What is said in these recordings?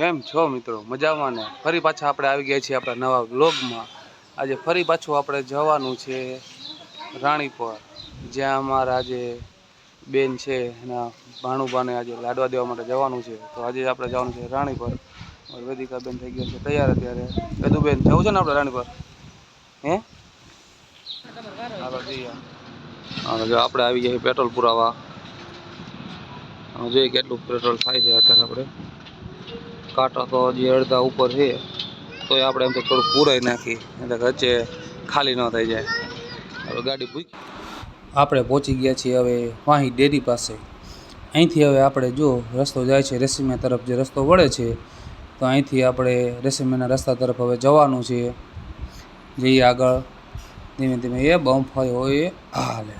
કેમ છો મિત્રો? મજામાં ને? ફરી પાછા આપણે આવી ગયા છીએ આપણા નવા વ્લોગમાં. આજે ફરી પાછું આપણે જવાનું છે રાણીપર જ્યાં અમારા આજે બેન છે એના ભાણુબાને આજે લાડવા દેવા માટે જવાનું છે. તો આજે આપણે જવાનું છે રાણીપર વેદિકા બેન થઈ ગયા છે તૈયાર અત્યારે. વેદુબેન, જવું છે ને આપણે રાણીપર હે? જો આપણે આવી ગયા પેટ્રોલ પુરાવા. જોઈએ કેટલું પેટ્રોલ થાય છે અત્યારે આપણે. કાંટા તો હજી અડધા ઉપર છે. તો એ આપણે એમ તો થોડું પૂરાઈ નાખી. એટલે વચ્ચે ખાલી ન થઈ જાય. હવે ગાડી ભૂકી. આપણે પહોંચી ગયા છીએ હવે વાહી ડેરી પાસે. અહીંથી હવે આપણે જો રસ્તો જાય છે રેસીમિયા તરફ જે રસ્તો વળે છે, તો અહીંથી આપણે રેસીમિયાના રસ્તા તરફ હવે જવાનું છે. જઈએ આગળ. ધીમે ધીમે એ બમ્પ હોય એ હાલે.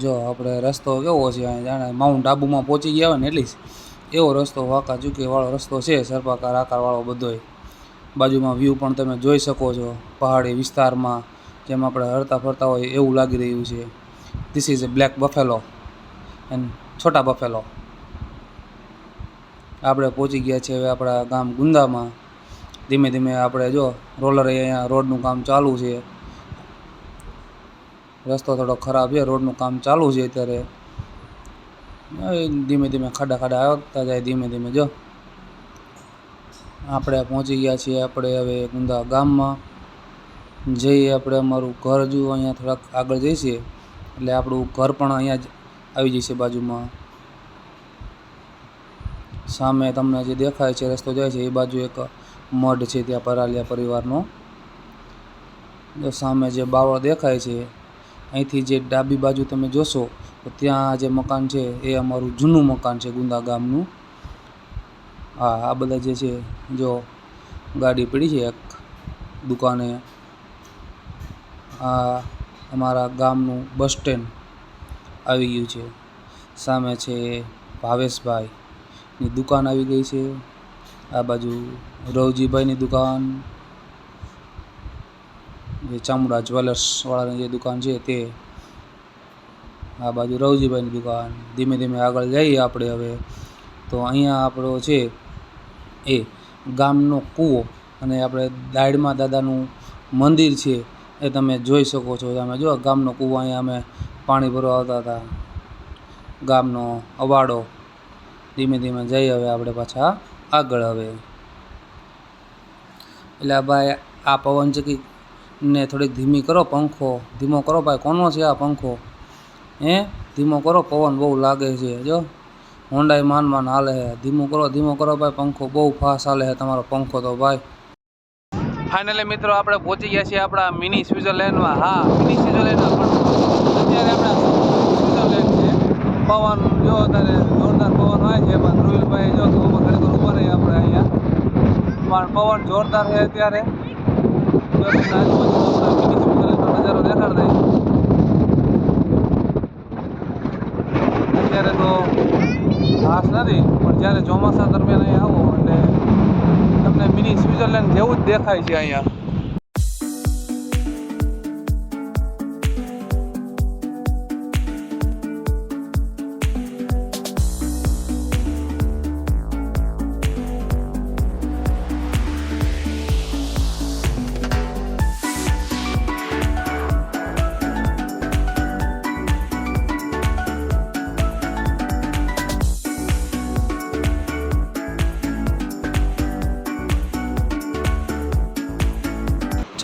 જો આપણે રસ્તો કેવો છે અહીં જાણે માઉન્ટ આબુમાં પહોંચી ગયા હોય ને, એટલી એવો રસ્તો, વાંકા ચૂકીવાળો રસ્તો છે, સર્પાકાર આકારવાળો બધોય. બાજુમાં વ્યૂ પણ તમે જોઈ શકો છો, પહાડી વિસ્તારમાં, જેમ આપણે હરતા ફરતા હોય એવું લાગી રહ્યું છે. This is a black buffalo and Chhota buffalo આપણે પહોંચી ગયા છીએ હવે આપણા ગામ ગુંદામાં. ધીમે ધીમે આપણે જો રોલર અહીંયા રોડનું કામ ચાલુ છે. રસ્તો થોડો ખરાબ છે, રોડનું કામ ચાલુ છે અત્યારે. ધીમે ધીમે ખાડા ખાડા આવતા જાય ધીમે ધીમે જો. આપણે પહોંચી ગયા છીએ આપણે હવે ગુંદા ગામમાં. જઈએ આપણે અમારું ઘર, જો અહીંયા થોડાક આગળ જઈશે એટલે આપણું ઘર પણ અહીંયા જ આવી જશે બાજુમાં. સામે તમને જે દેખાય છે, રસ્તો જાય છે, એ બાજુ એક મઢ છે ત્યાં પરાલિયા પરિવારનો. સામે જે બાવળ દેખાય છે, અહીંથી જે ડાબી બાજુ તમે જોશો તો ત્યાં જે મકાન છે એ અમારું જૂનું મકાન છે ગુંદા ગામનું. હા, આ બધા જે છે, જો ગાડી પડી છે એક દુકાને. આ અમારા ગામનું બસ સ્ટેન્ડ આવી ગયું છે. સામે છે ભાવેશભાઈની દુકાન આવી ગઈ છે. આ બાજુ રવજીભાઈની દુકાન. જે ચામુંડા જ્વેલર્સવાળાની જે દુકાન છે તે આ બાજુ રવજીભાઈની દુકાન. ધીમે ધીમે આગળ જઈએ આપણે હવે. તો અહીંયા આપણો છે એ ગામનો કૂવો અને આપણે દાયડમાં દાદાનું મંદિર છે એ તમે જોઈ શકો છો. તમે જો, ગામનો કૂવો અહીંયા અમે પાણી ભરવા આવતા હતા. ગામનો અવાડો. ધીમે ધીમે જઈએ હવે આપણે પાછા આગળ હવે. એટલે ભાઈ, આ પવન ને થોડીક ધીમી કરો પંખો. ધીમો કરો ભાઈ, કોનો છે આ પંખો? હે? ધીમો કરો, પવન બહુ લાગે છે, જો. હોન્ડાઈ માન માન હાલે છે ધીમો કરો ધીમો કરો ભાઈ, પંખો બહુ ફાસ્ટ હાલે છે તમારો પંખો તો ભાઈ. ફાઇનલી મિત્રો, આપણે પહોંચી ગયા છીએ આપણા મિની સ્વિટ્ઝરલેન્ડમાં હા મિની સ્વિટ્ઝરલેન્ડમાં પણ અત્યારે આપણે સ્વિટ્ઝરલેન્ડ છે. પવન, જો અત્યારે જોરદાર પવન હોય છે, પણ ધ્રુવીલભાઈ જો તો ઘડી ઘડી ઊભા રહીએ આપણે અહીંયા. પણ પવન જોરદાર છે અત્યારે. નજારો દેખાડ દઈ તો ખાસ નથી, પણ જ્યારે ચોમાસા દરમિયાન અહીંયા આવો, એટલે તમને મિની સ્વિટ્ઝરલેન્ડ જેવું જ દેખાય છે અહીંયા.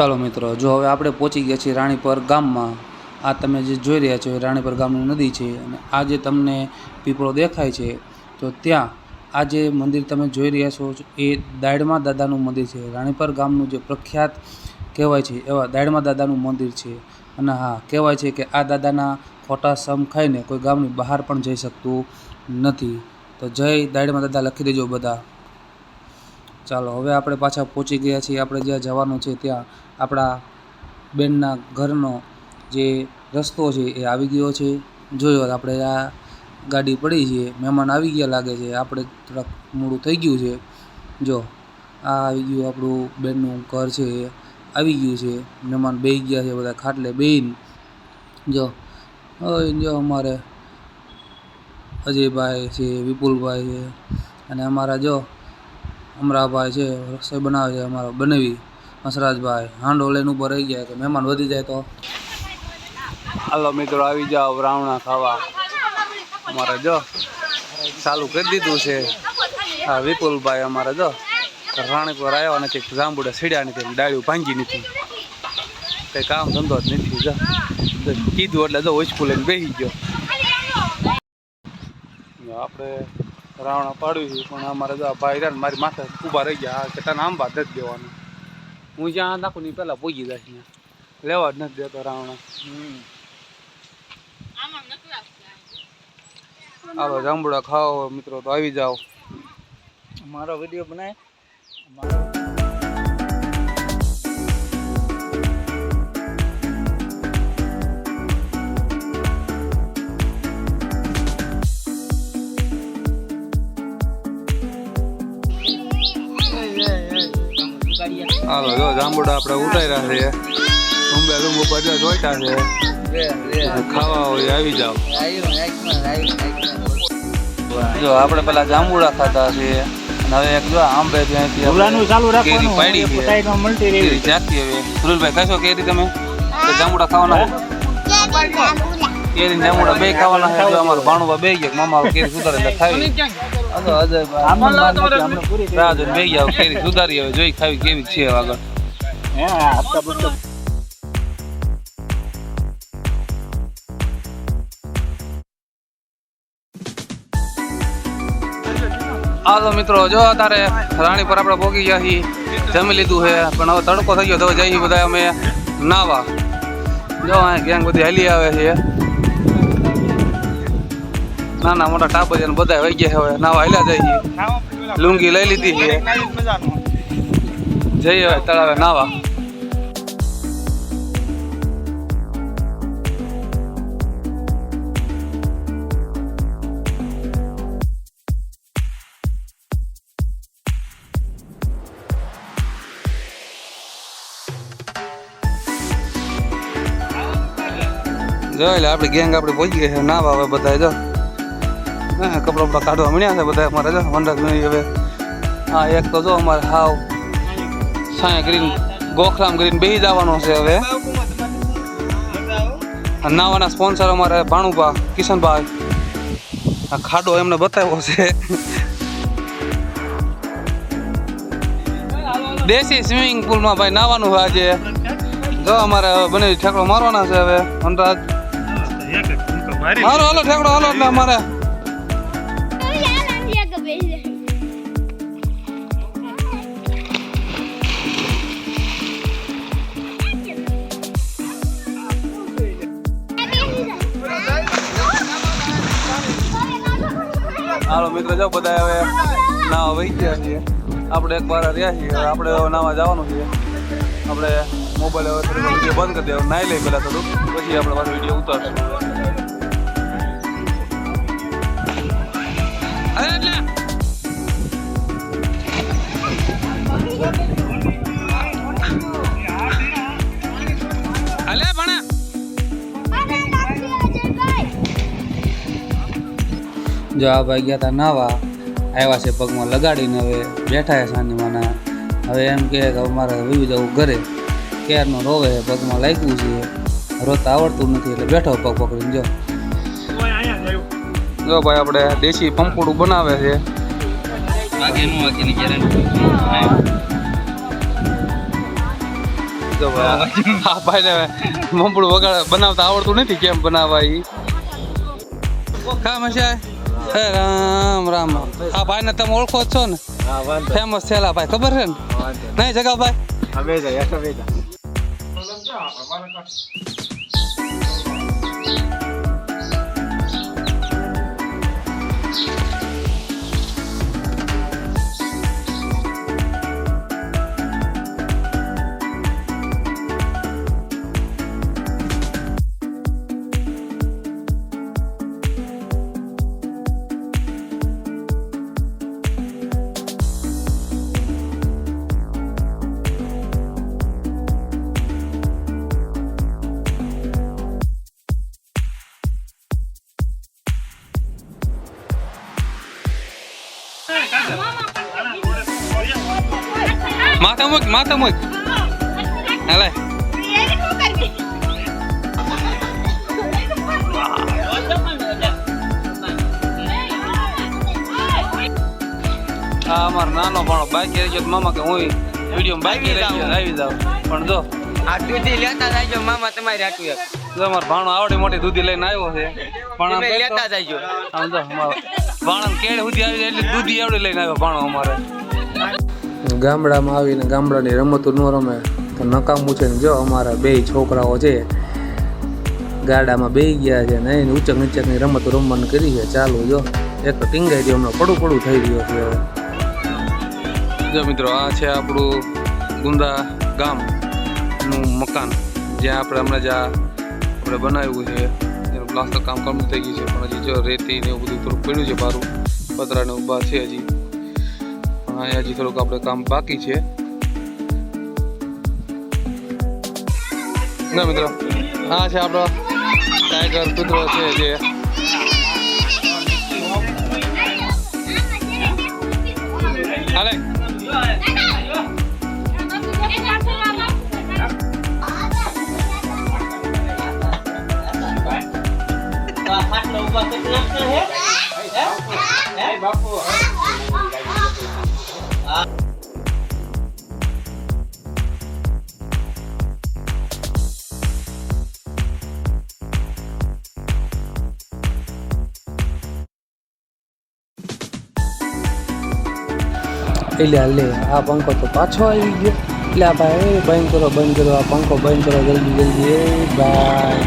ચાલો મિત્રો, જો હવે આપણે પહોંચી ગયા છીએ રાણીપર ગામમાં, આ તમે જે જોઈ રહ્યા છો એ રાણીપર ગામની નદી છે અને આ જે તમને પીપળો દેખાય છે, તો ત્યાં આ જે મંદિર તમે જોઈ રહ્યા છો એ દાયડમાં દાદાનું મંદિર છે. રાણીપર ગામનું જે પ્રખ્યાત કહેવાય છે એવા દાયડમાં દાદાનું મંદિર છે. અને હા, કહેવાય છે કે આ દાદાના ખોટા સમ ખાઈને કોઈ ગામની બહાર પણ જઈ શકતું નથી. તો જય દાયડમાં દાદા, લખી દેજો બધા. ચાલો, હવે આપણે પાછા પહોંચી ગયા છીએ. આપણે જ્યાં જવાનું છે ત્યાં આપણા બેનના ઘરનો જે રસ્તો છે એ આવી ગયો છે. જોયો, આપણે આ ગાડી પડી છે. મહેમાન આવી ગયા લાગે છે. આપણે થોડાક મોડું થઈ ગયું છે. જો, આ આવી ગયું આપણું બેનનું ઘર છે. આવી ગયું છે. મહેમાન બેસી ગયા છે બધા ખાટલે બેહીને. જો જો અમારે અજયભાઈ છે, વિપુલભાઈ છે અને અમારા જો અમરાભાઈ છે રસોઈ બનાવે છે અમારો બનાવી. હંસરાજભાઈ હાંડો લઈને ઉપર રહી ગયા તો મહેમાન વધી જાય તો. હાલો મિત્રો આવી જાઓ રાવણા ખાવા. અમારે જો ચાલુ કરી દીધું છે. હા વિપુલભાઈ અમારે જો રાણીપુર આવ્યા નથી જાંબુડા સીડ્યા નથી ડાળીઓ ભાંગી નથી. કંઈ કામ ધંધો જ નથી જો. કીધું એટલે જો ઓછકું લઈને બેસી ગયો. આપણે રાવણા પાડ્યું છે પણ અમારે જો ભાઈ રહ્યા મારી માથે ઊભા રહી ગયા. કે તને આંબા નથી દેવાનું. હું જ્યાં નાખું ની પહેલાં પૂગી જાય ત્યાં. લેવા જ નથી દેતો રાવણા. હાલો જાંબુડા ખાઓ મિત્રો તો આવી જાઓ. મારો વીડિયો બનાય. હાલો જો જાંબુડા આપણે ઉતાર્યા છે. ઉંબે રૂમ બધા જોઈતા છે. ખાવા હોય આવી જાઓ. જો આપણે પેલા જાંબુડા ખાતા છે. અને હવે એક જો આંબે ત્યાંથી ભૂલાનું ચાલુ કેરી રાખવાનું પાડી છે. રહેવી કેરી હવે. સુરેલભાઈ કશો કેરી તમે? કે જાંબુડા ખાવાના કેરી ને જાંબુડા બે ખાવાના છે. અમારું ભાણું બે ગયા મામા કેરી સુધારે એટલે ખાવી સુધારી હવે જોઈ ખાવી કેવી છે આગળ. હાલો મિત્રો જો અત્યારે રાણી પર આપણે પોગી ગયા છીએ જમી લીધું છે પણ હવે તડકો થઈ ગયો તો જઈએ બધા અમે નાવા. જો ગેંગ બધી હાલી આવે છે. નાના મોટા ટાબરિયા બધા વહી ગયા હવે. નાવા હેલા જઈએ. લુંગી લઈ લીધી છે. જઈએ હવે તળાવે નાવા. જો એટલે આપણી ગેંગ આપણે પહોંચી ગઈ છે. નાવા હવે બધા જો. કપડા બપડા કાઢવા મળ્યા છે બધા અમારે જો નહીં હવે. હા એક તો જો અમારે હાવ સાયા ગ્રીન ગોખરામ ગ્રીન બેસી જવાનો છે હવે. નાવાના સ્પોન્સર અમારે ભાણુભા કિશનભાઈ. આ ખાડો એમને બતાવ્યો છે. દેશી સ્વિમિંગ પુલમાં ભાઈ નાવાનું હોય આજે. જો અમારે હવે બને ઠેકડો મારવાના છે હવે વનરાજ. મારો હાલો ઠેકડો હાલો એટલે અમારે. હાલો મિત્રો, જો બધા હવે નાવા વહી ગયા છીએ. આપણે એક વાર રહ્યા છીએ આપણે નાવા જવાનું છે. આપણે મોબાઈલ હવે થોડીક વીડિયો બંધ કરી દેવા નાઈ લઈ પહેલાં થોડુંક, પછી આપણે પાછો વીડિયો ઉતારશું. એટલે જો આ ભાઈ ગયા હતા નાવા. આવ્યા છે પગમાં લગાડીને હવે બેઠા છે સાંજમાના હવે એમ કહે કે અમારે વિવિધ જવું ઘરે. ક્યારનો રોવે છે, પગમાં લાગ્યું છે. રોતા આવડતું નથી એટલે બેઠો પગ પકડીને જો. જો ભાઈ આપણે દેશી પંપોડું બનાવે છે. જો ભાઈ આ ભાઈને પંપુડું વગાડ બનાવતા આવડતું નથી કેમ બનાવાય કામ હશે? હે રામ રામ આ ભાઈને તમે ઓળખો જ છો ને? ફેમસ થયેલા ભાઈ ખબર છે ને? નહીં. જગા ભાઈ અમે જાય માથા મૂક માથા મૂક. હાલે. આ અમાર નાનો ભણો બાઈક રહી ગયો. તો મામા કે હું વીડિયો બાઈક રહી ગયો. આવી જાવ પણ જો આ દૂધી લેતા જાયજો મામા તમારી હાટુ એક. જો અમારો ભાણો આવડી મોટી દૂધી લઈને આવ્યો છે. પણ આમ લેતા જાયજો આમ જો ભાણો કેળ સુધી આવી એટલે દૂધી આવડી લઈને આવ્યો ભાણો અમારે. ગામડામાં આવીને ગામડાની રમતો ન રમે તો નકામું છે ને જો અમારા બે છોકરાઓ છે, ગાડામાં બે ગયા છે ને એને ઉચક નીચકની રમતો રમવાનું કરી છે. ચાલુ જો, એક તો ટીંગાઈ દે હમણાં, પડું પડું થઈ ગયું છે હવે. જો મિત્રો, આ છે આપણું ગુંદા ગામનું મકાન, જ્યાં આપણે હમણાં જ આ આપણે બનાવ્યું છે. એનું પ્લાસ્ટર કામ કમ્પ્લીટ થઈ ગયું છે, પણ હજી જો રેતી ને એવું બધું થોડું પડ્યું છે બારું પતરા ને ઊભા છે હજી. હજી થોડુંક આપણે કામ બાકી છે. ના, મિત્રો. આ છે આપણો ટાઈગર કૂતરો છે જે. હાલે. એટલે લે, આ પંખો તો પાછો આવી ગયો. એટલે આ ભાઈ, એ બંધ કરો બંધ કરો, આ પંખો બંધ કરો, જલ્દી જલ્દી, એ ભાઈ.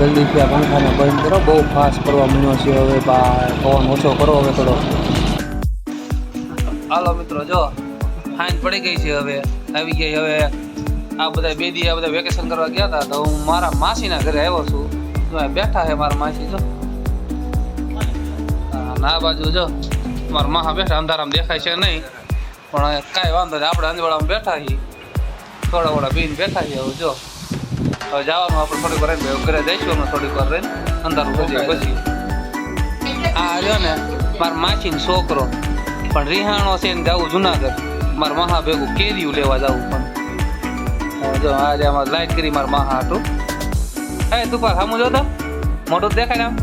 જલ્દીથી આ પંખાને બંધ કરો, બહુ ફાસ્ટ કરવા મળ્યો છે હવે ભાઈ. પવન ઓછો કરો હવે થોડો. હાલો મિત્રો, જો ફાઇન પડી ગઈ છે હવે. આવી ગઈ હવે. આ બધા બે દી આ બધા વેકેશન કરવા ગયા હતા, તો હું મારા માસીના ઘરે આવ્યો છું. તો બેઠા છે મારા માસી, જો. ના બાજુ જો, મારા માહા બેઠા, અંધારામાં દેખાય છે નહીં. પણ કાંઈ વાંધો નહીં આપણે અંજવાળામાં બેઠા છીએ. થોડા થોડા બીન બેઠા છીએ હવે જો. હવે જવાનું આપણે થોડીક વાર રહીને ઘરે જઈશું અમે થોડીક વાર રહીને અંધારું થઈ જાય પછી આ રહ્યો ને મારા માસીનો છોકરો. પણ રિહાણો છે ને જવું જુનાગઢ. મારા મહા ભેગું કેરીયું લેવા જવું પણ. જો આજે અમારે લાઈટ કરી મારા મહા હાટું. હે તું પાર સામું જો મોટું દેખાય ને આમ.